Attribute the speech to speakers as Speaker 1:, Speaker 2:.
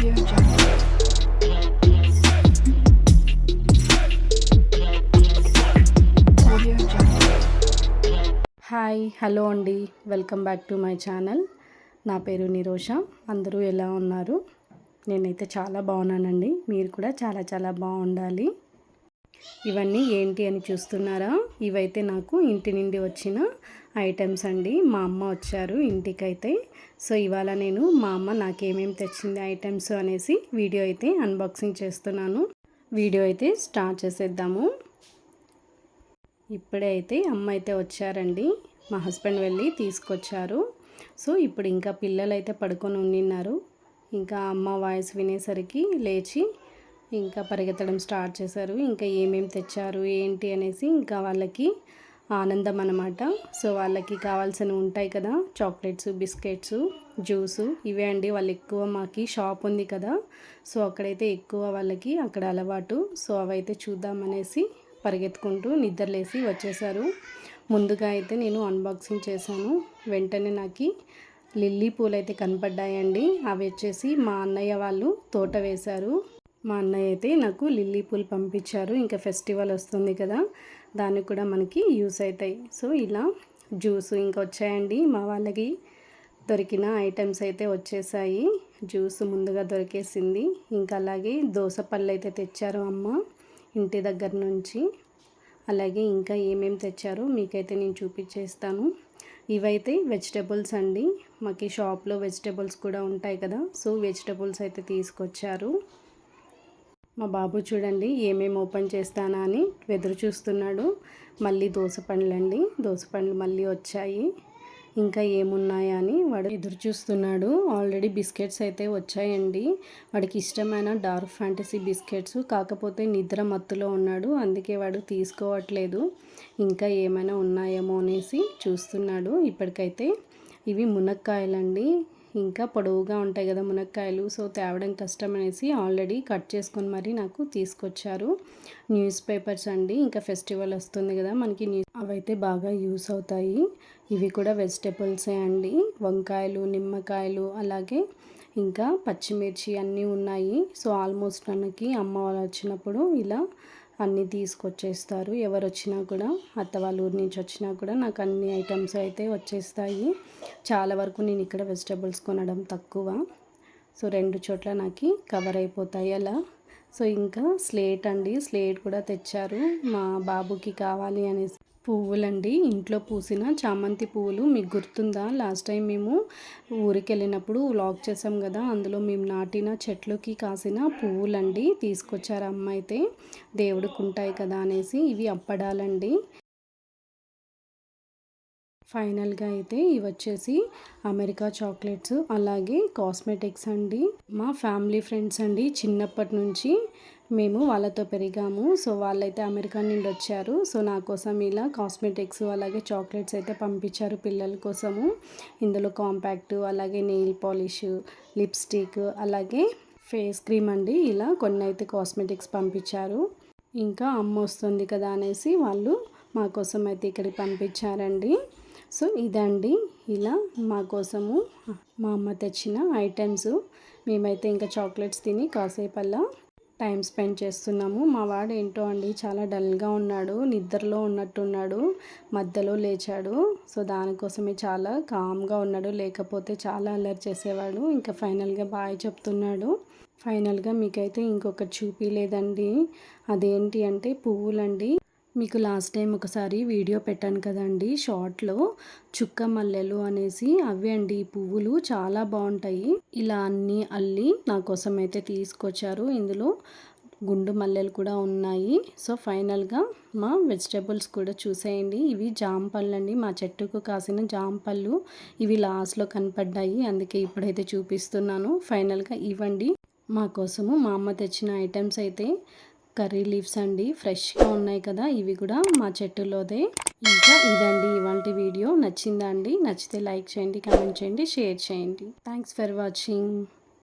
Speaker 1: Hi hello అండి. Welcome back to my channel నా పేరు నిరోష. అందరూ ఎలా ఉన్నారు? నేనైతే చాలా బాగున్నానండి. మీరు కూడా చాలా చాలా బాగుండాలి. ఇవన్నీ ఏంటి అని చూస్తున్నారా? ఇవైతే నాకు ఇంటి నుండి వచ్చిన ఐటమ్స్ అండి. మా అమ్మ వచ్చారు ఇంటికైతే. సో ఇవాళ నేను మా అమ్మ నాకేమేమి తెచ్చింది ఐటమ్స్ అనేసి వీడియో అయితే అన్బాక్సింగ్ చేస్తున్నాను. వీడియో అయితే స్టార్ట్ చేసేద్దాము. ఇప్పుడే అయితే అమ్మ అయితే వచ్చారండి. మా హస్బెండ్ వెళ్ళి తీసుకొచ్చారు. సో ఇప్పుడు ఇంకా పిల్లలు అయితే పడుకొని ఉండిన్నారు. ఇంకా అమ్మ వాయిస్ వినేసరికి లేచి ఇంకా పరిగెత్తడం స్టార్ట్ చేశారు. ఇంకా ఏమేమి తెచ్చారు ఏంటి అనేసి ఇంకా వాళ్ళకి ఆనందం అన్నమాట. సో వాళ్ళకి కావాల్సినవి ఉంటాయి కదా చాక్లెట్స్ బిస్కెట్స్ జ్యూసు ఇవే అండి. వాళ్ళు ఎక్కువ మాకి షాప్ ఉంది కదా సో అక్కడైతే ఎక్కువ వాళ్ళకి అక్కడ అలవాటు. సో అవైతే చూద్దామనేసి పరిగెత్తుకుంటూ నిద్రలేసి వచ్చేసారు ముందుగా అయితే నేను అన్బాక్సింగ్ చేశాను. వెంటనే నాకు లిల్లీ పూలు అయితే కనపడ్డాయండి. అవి వచ్చేసి మా అన్నయ్య వాళ్ళు తోట వేశారు. మా అన్నయ్య అయితే నాకు లిల్లీ పూలు పంపించారు. ఇంకా ఫెస్టివల్ వస్తుంది కదా దానికి కూడా మనకి యూస్ అవుతాయి. సో ఇలా జ్యూస్ ఇంకా వచ్చాయండి. మా వాళ్ళకి దొరికిన ఐటమ్స్ అయితే వచ్చేసాయి. జ్యూస్ ముందుగా దొరికేసింది. ఇంకా అలాగే దోస పళ్ళు అయితే తెచ్చారు అమ్మ ఇంటి దగ్గర నుంచి. అలాగే ఇంకా ఏమేమి తెచ్చారో మీకైతే నేను చూపించేస్తాను. ఇవైతే వెజిటబుల్స్ అండి. మాకు షాప్లో వెజిటబుల్స్ కూడా ఉంటాయి కదా సో వెజిటబుల్స్ అయితే తీసుకొచ్చారు. మా బాబు చూడండి ఏమేమి ఓపెన్ చేస్తానా అని ఎదురు చూస్తున్నాడు. మళ్ళీ దోస పండ్లండి. దోస పండ్లు మళ్ళీ వచ్చాయి. ఇంకా ఏమున్నాయా అని వాడు ఎదురు చూస్తున్నాడు. ఆల్రెడీ బిస్కెట్స్ అయితే వచ్చాయండి. వాడికి ఇష్టమైన డార్క్ ఫ్యాంటసీ బిస్కెట్స్. కాకపోతే నిద్ర మత్తులో ఉన్నాడు. అందుకే వాడు తీసుకోవట్లేదు. ఇంకా ఏమైనా ఉన్నాయేమో అనేసి చూస్తున్నాడు. ఇప్పటికైతే ఇవి మునక్కాయలండి. ఇంకా పొడవుగా ఉంటాయి కదా మునక్కాయలు. సో తేవడం కష్టం అనేసి ఆల్రెడీ కట్ చేసుకొని మరి నాకు తీసుకొచ్చారు. న్యూస్ పేపర్స్ అండి. ఇంకా ఫెస్టివల్ వస్తుంది కదా మనకి న్యూస్ అవైతే బాగా యూస్ అవుతాయి. ఇవి కూడా వెజిటేబుల్సే అండి. వంకాయలు నిమ్మకాయలు అలాగే ఇంకా పచ్చిమిర్చి అన్నీ ఉన్నాయి. సో ఆల్మోస్ట్ మనకి అమ్మ వాళ్ళు వచ్చినప్పుడు ఇలా అన్నీ తీసుకొచ్చేస్తారు. ఎవరు వచ్చినా కూడా అత్త వాళ్ళ ఊరి నుంచి వచ్చినా కూడా నాకు అన్ని ఐటమ్స్ అయితే వచ్చేస్తాయి. చాలా వరకు నేను ఇక్కడ వెజిటబుల్స్ కొనడం తక్కువ. సో రెండు చోట్ల నాకు కవర్ అయిపోతాయి అలా. సో ఇంకా స్లేట్ అండి. స్లేట్ కూడా తెచ్చారు. మా బాబుకి కావాలి అనేసి. పువ్వులండి. ఇంట్లో పూసిన చామంతి పువ్వులు మీకు గుర్తుందా? లాస్ట్ టైం మేము ఊరికి వెళ్ళినప్పుడు వ్లాగ్ చేసాం కదా అందులో మేము నాటిన చెట్లుకి కాసిన పువ్వులండి తీసుకొచ్చారు అమ్మ అయితే. దేవుడికి ఉంటాయి కదా అనేసి ఇవి అప్పడాలండి. ఫైనల్గా అయితే ఇవి వచ్చేసి అమెరికా చాక్లెట్స్ అలాగే కాస్మెటిక్స్ అండి. మా ఫ్యామిలీ ఫ్రెండ్స్ అండి చిన్నప్పటి నుంచి మేము వాళ్ళతో పెరిగాము. సో వాళ్ళైతే అమెరికా నుండి వచ్చారు. సో నా కోసం ఇలా కాస్మెటిక్స్ అలాగే చాక్లెట్స్ అయితే పంపించారు పిల్లల కోసము. ఇందులో కాంపాక్ట్ అలాగే నెయిల్ పాలిష్ లిప్స్టిక్ అలాగే ఫేస్ క్రీమ్ అండి. ఇలా కొన్ని అయితే కాస్మెటిక్స్ పంపించారు. ఇంకా అమ్మ వస్తుంది కదా అనేసి వాళ్ళు మా కోసం అయితే ఇక్కడికి పంపించారండి. సో ఇదండి ఇలా మా కోసము మా అమ్మ తెచ్చిన ఐటమ్స్. మేమైతే ఇంకా చాక్లెట్స్ తిని కాసేపల్లా టైం స్పెండ్ చేస్తున్నాము. మా వాడు ఏంటో అండి చాలా డల్గా ఉన్నాడు నిద్రలో ఉన్నట్టున్నాడు మధ్యలో లేచాడు. సో దానికోసమే చాలా కామ్గా ఉన్నాడు లేకపోతే చాలా అల్లరి చేసేవాడు. ఇంకా ఫైనల్గా బాయ్ చెప్తున్నాడు. ఫైనల్గా మీకైతే ఇంకొకటి చూపించలేదండి అదేంటి అంటే పువ్వులండి. మీకు లాస్ట్ టైం ఒకసారి వీడియో పెట్టాను కదండి షార్ట్లో చుక్క మల్లెలు అనేసి అవి అండి ఈ పువ్వులు చాలా బాగుంటాయి. ఇలా అన్నీ అల్లి నా కోసం అయితే తీసుకొచ్చారు. ఇందులో గుండు మల్లెలు కూడా ఉన్నాయి. సో ఫైనల్గా మా వెజిటేబుల్స్ కూడా చూసేయండి. ఇవి జాంపళ్ళు అండి. మా చెట్టుకు కాసిన జాంపళ్ళు ఇవి లాస్ట్లో కనపడ్డాయి. అందుకే ఇప్పుడైతే చూపిస్తున్నాను. ఫైనల్గా ఇవ్వండి మా కోసము మా అమ్మ తెచ్చిన ఐటమ్స్ అయితే కర్రీ లీవ్స్ అండి ఫ్రెష్గా ఉన్నాయి కదా ఇవి కూడా మా చెట్టులోదే. ఇంకా ఇదండి ఇవాళ వీడియో. నచ్చిందా అండి? నచ్చితే లైక్ చేయండి కామెంట్ చేయండి షేర్ చేయండి. Thanks for watching.